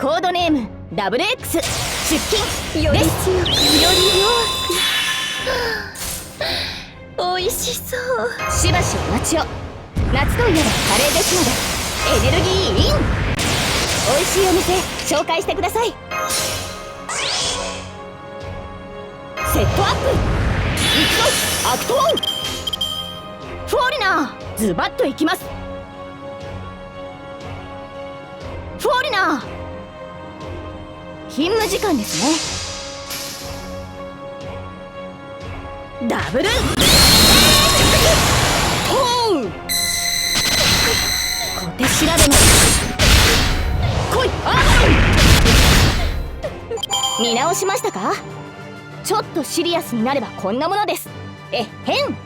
コードネームダブル X 出勤。よりで強くより弱く。美味しそうしばしお待ちを。夏といえばカレーですのでエネルギーイン。美味しいお店紹介してください。セットアップ。いくぞアクトオン。フォーリナーズバッといきます。フォーリナー勤務時間ですね。ダブル。ポン小手調べの来い。アーバロン見直しましたか？ちょっとシリアスになればこんなものです。えっへん